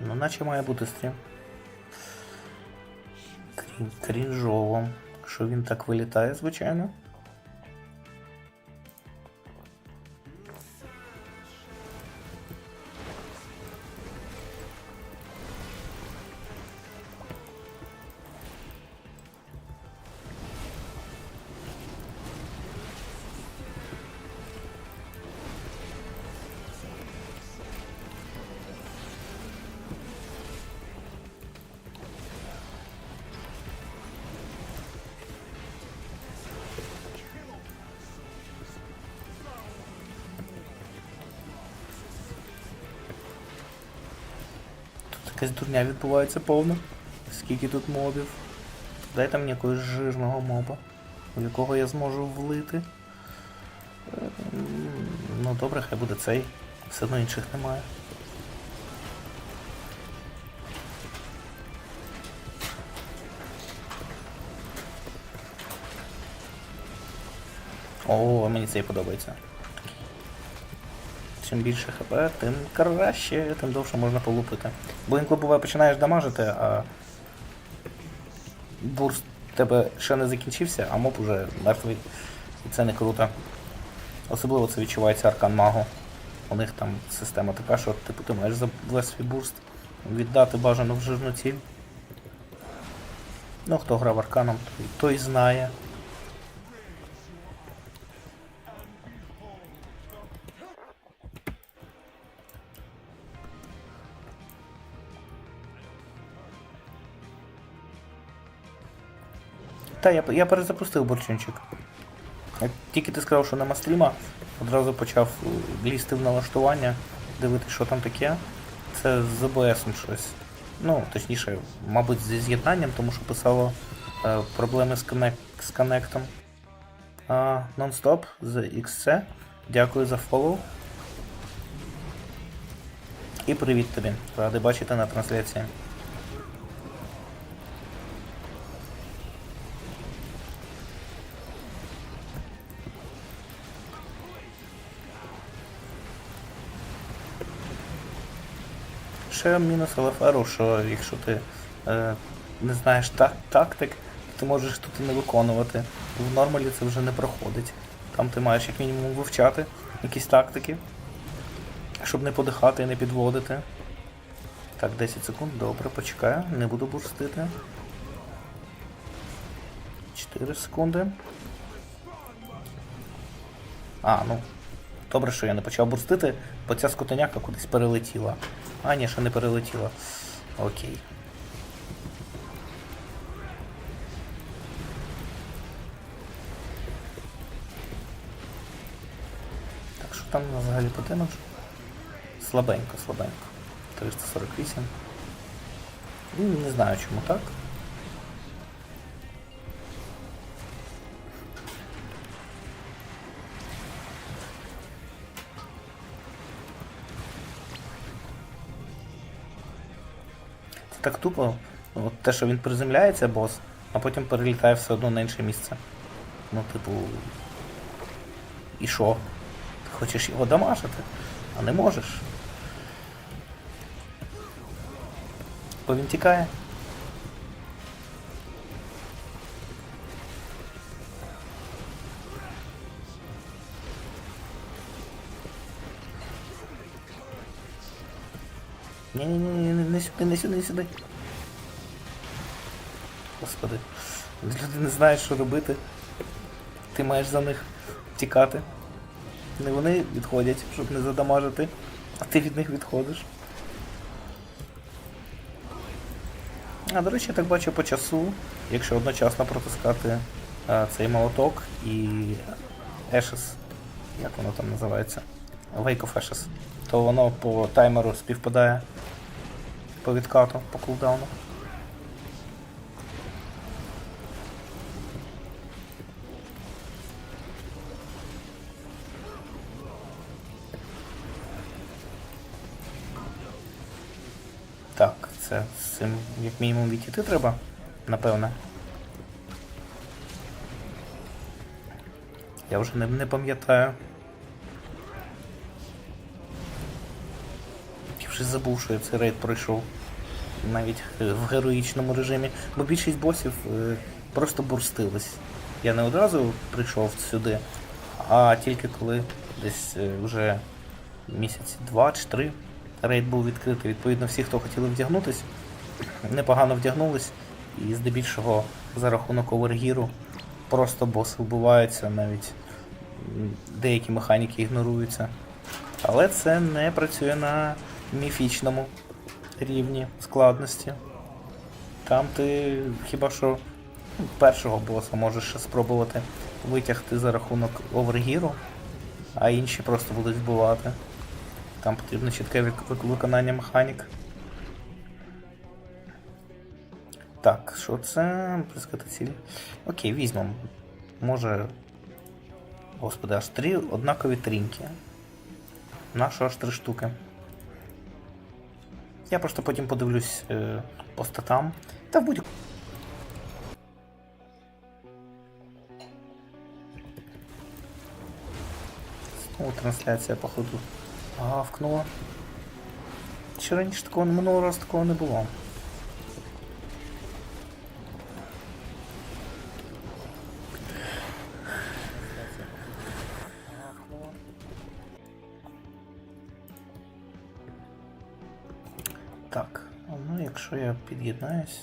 Ну, наче має бути стрім. Крін, крінжово. Що він так вилітає, звичайно. Якась дурня відбувається повна. Скільки тут мобів. Дайте мені якогось жирного моба, у якого я зможу влити. Ну добре, хай буде цей. Все одно інших немає. О, мені цей подобається. Чим більше хп, тим краще, тим довше можна полупити. Бо інколи буває починаєш дамажити, а бурст тебе ще не закінчився, а моб уже мертвий. І це не круто. Особливо це відчувається аркан магу. У них там система така, що типу, ти маєш за весь свій бурст віддати бажану в жирну ціль. Ну, хто грав арканом, той, той знає. Та, я, я перезапустив борчинчик. Як тільки ти сказав, що нема стріма, одразу почав е, лізти в налаштування, дивитися, що там таке. Це з ОБС щось. Ну, точніше, мабуть, зі з'єднанням, тому що писало е, проблеми з, коннек з коннектом. Нон-стоп з XC. Дякую за фоллоу. І привіт тобі. Радий бачити на трансляції. Ще мінус ЛФРу, що якщо ти е, не знаєш так, тактик, то ти можеш тут і не виконувати. В нормалі це вже не проходить. Там ти маєш як мінімум вивчати якісь тактики, щоб не подихати і не підводити. Так, 10 секунд, добре, почекаю, не буду бурстити. 4 секунди. А, ну. Добре, що я не почав бурстити, бо ця скотиняка кудись перелетіла. А, ні, ще не перелетіла. Окей. Так, що там взагалі по демеджу? Слабенько, слабенько. 348. Ну, не знаю чому так. Так тупо. От те, що він приземляється, бос, а потім перелітає все одно на інше місце. Ну, типу. І що? Ти хочеш його дамажити, а не можеш. Бо він тікає. Ні-ні-ні, не сюди, не сюди, не сюди. Господи. Люди не знають, що робити. Ти маєш за них тікати. Не вони відходять, щоб не задамажити, а ти від них відходиш. А, до речі, я так бачу по часу, якщо одночасно протискати а, цей молоток і Ashes, як воно там називається? Wake of Ashes, то воно по таймеру співпадає по відкату, по кулдауну. Так, це з цим як мінімум відійти треба, напевне. Я вже не, не пам'ятаю. Вже забув, що я цей рейд пройшов. Навіть е, в героїчному режимі. Бо більшість босів е, просто бурстились. Я не одразу прийшов сюди, а тільки коли десь е, вже місяці два чи три рейд був відкритий. Відповідно, всі, хто хотіли вдягнутись, непогано вдягнулись. І здебільшого за рахунок овергіру просто боси вбиваються, навіть деякі механіки ігноруються. Але це не працює на міфічному рівні складності. Там ти хіба що ну, першого боса можеш ще спробувати витягти за рахунок овергіру, а інші просто будуть вбивати. Там потрібно чітке вик- вик- виконання механік. Так, що це? Прискати цілі. Окей, візьмемо. Може. Господи, аж три однакові трінки. Нащо аж три штуки. Я просто потім подивлюсь е, по статам. Та в будь Знову трансляція, походу, гавкнула. Ще раніше такого минулого разу такого не було. Якщо я під'єднаюсь.